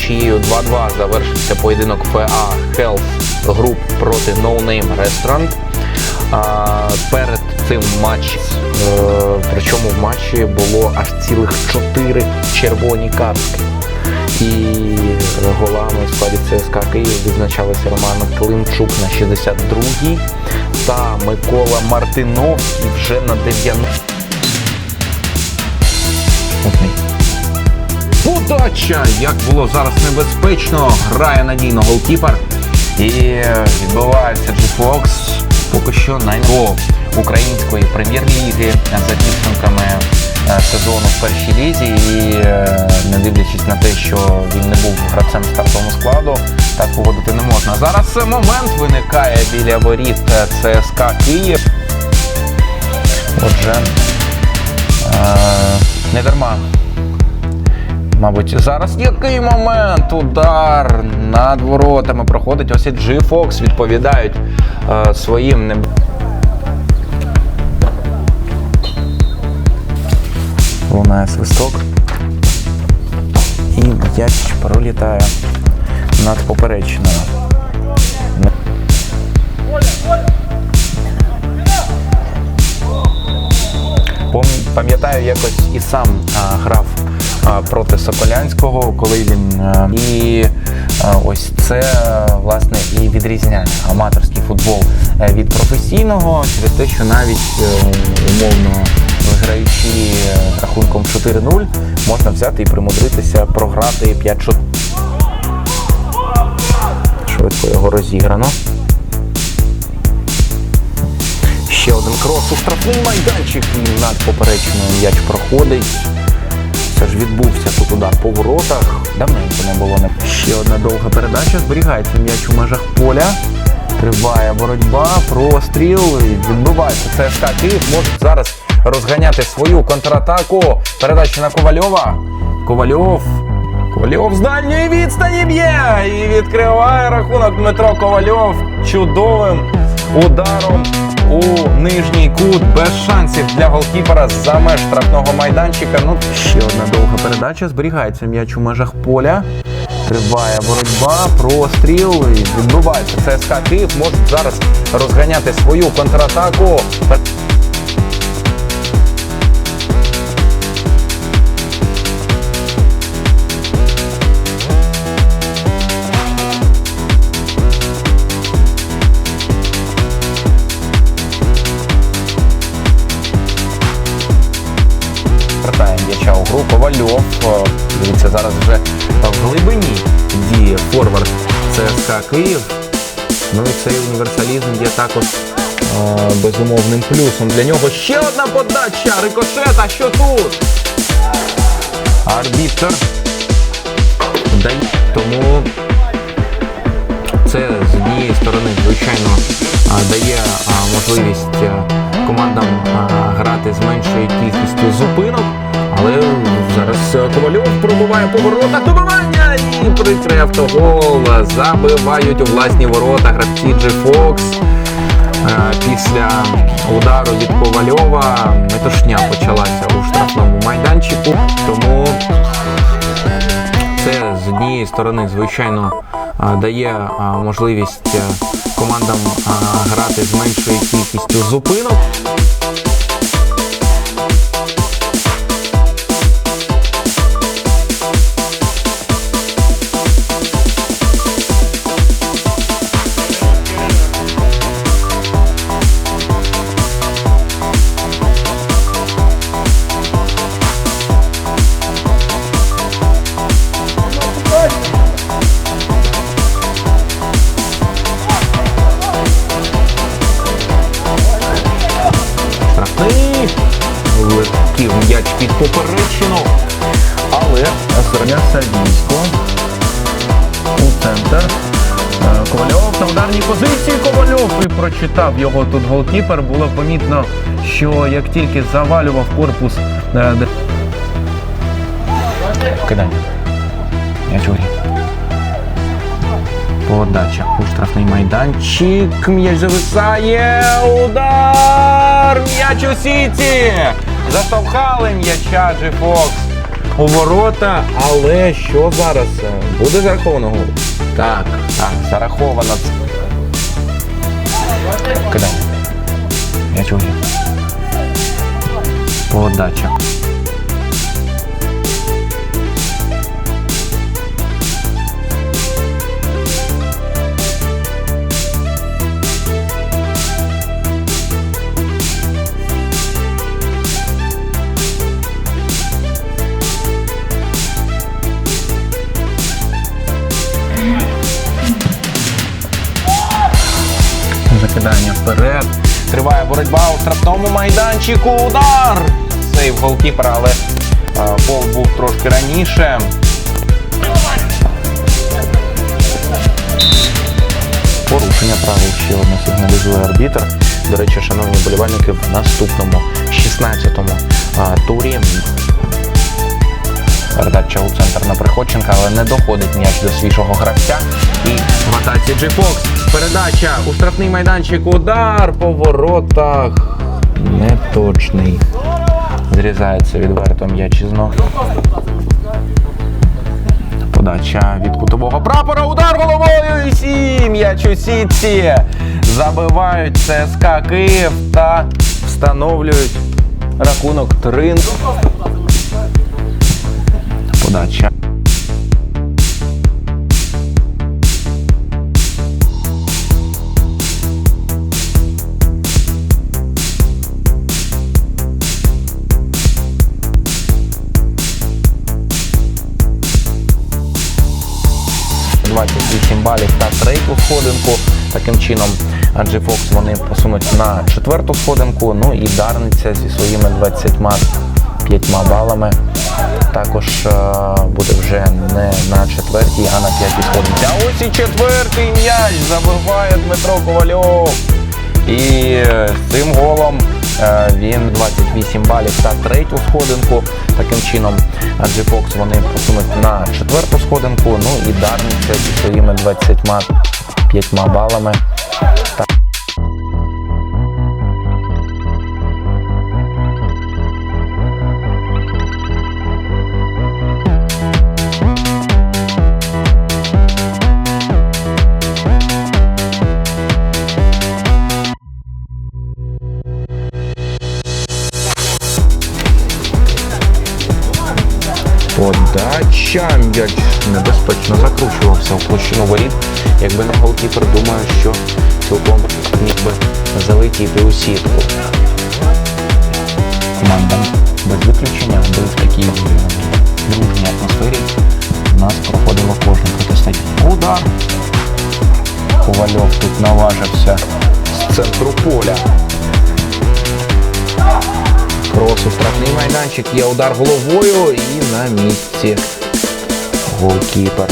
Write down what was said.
Нічією 2-2 завершився поєдинок ФА Health Group проти No Name Restaurant. Перед цим матч, е, причому в матчі було аж цілих 4 червоні картки. І голами в складі ЦСКА Київ відзначалися Роман Климчук на 62-й та Микола Мартиновський вже на 90 Подача! Як було зараз небезпечно, грає надійно голкіпер. І відбувається G-Fox поки що найго української прем'єр-ліги за підсумками е, сезону в першій лізі. І е, не дивлячись на те, що він не був гравцем стартового складу, так поводити не можна. Зараз момент виникає біля воріт е, ЦСКА Київ. Отже, не дарма Мабуть, зараз який момент? Удар над воротами проходить. Ось і G Fox відповідають е, своїм не. Лунає свисток. І м'яч пролітає над поперечною. Пам'ятаю, якось і сам а, грав а, проти Соколянського, коли він і ось це власне і відрізняє аматорський футбол е, від професійного через те, що навіть е, умовно виграючи е, рахунком 4-0, можна взяти і примудритися програти 5-4. Швидко його розіграно. Ще один крос у штрафний майданчик над поперечною м'яч проходить. Це ж відбувся тут удар по воротах. Давненько не було. Ще одна довга передача. Зберігається м'яч у межах поля. Триває боротьба, простріл. і Відбувається. ЦСКА Київ може зараз розганяти свою контратаку. Передача на Ковальова. Ковальов. Ковальов з дальньої відстані б'є і відкриває рахунок Дмитро Ковальов чудовим ударом у нижній кут без шансів для голкіпера за меж штрафного майданчика. Ну ще одна довга передача. Зберігається м'яч у межах поля. Триває боротьба, простріл і відбувається. ЦСКА Київ може зараз розганяти свою контратаку. М'яча у гру. Ковальов. Дивіться, зараз вже в глибині діє форвард ЦСКА Київ. Ну і цей універсалізм є також е, безумовним плюсом. Для нього ще одна подача. Рикошет, а що тут? Арбітр дає. Тому це з однієї сторони, звичайно, дає можливість е, командам грати з меншою кількістю зупинок. Але зараз е, Ковальов пробиває по воротах добивання і прикрив автогол. Забивають у власні ворота гравці G-Fox. Е, Після удару від Ковальова метушня почалася у штрафному майданчику. Тому це з однієї сторони, звичайно, дає можливість е, командам грати з меншою кількістю зупинок. Летів м'яч під але зрання Савійсько у центр. Е, Ковальов на ударній позиції. Ковальов і прочитав його тут голкіпер. Було помітно, що як тільки завалював корпус е, кидання. М'яч. Подача у штрафний майданчик. М'яч зависає. Удар! М'яч у сіті! Заштовхали м'яча G-Fox у ворота, але що зараз? Е, Буде зараховано гол? Так, так, зараховано. Кидай. Я чую. Подача. Закидання вперед. Триває боротьба у штрафному майданчику. Удар! Сейв голкіпера, але а, гол був трошки раніше. Порушення правил ще одне сигналізує арбітр. До речі, шановні болівальники, в наступному 16-му а, турі передача у центр на Приходченка, але не доходить м'яч до свіжого гравця. І в атаці Джей Фокс. Передача у штрафний майданчик. Удар по воротах. Неточний. Зрізається відверто м'яч із ног. Подача від кутового прапора. Удар головою. І сі. У сітці. Забивають ЦСКА Київ та встановлюють рахунок 3 Подача. Та сходинку. Таким чином, Фокс вони посунуть на четверту сходинку. Ну і Дарниця зі своїми 25 балами також е, буде вже не на четвертій, а на п'ятій сходинці. А ось і четвертий м'яч забиває Дмитро Ковальов. І е, цим голом е, він 28 балів та третю сходинку. Таким чином, Фокс вони посунуть на четверту сходинку. Ну і Дарниця зі своїми 25 балами. Та- Подача м'яч небезпечно закручувався в площину воріт. Якби не голкіпер, думаю, що цілком міг би залетіти у сітку. Команда без виключення, в такій е, дружній атмосфері у нас проходило кожне протистояння. Удар. Ковальов тут наважився з центру поля. Крос у штрафний майданчик, є удар головою і на місці голкіпер.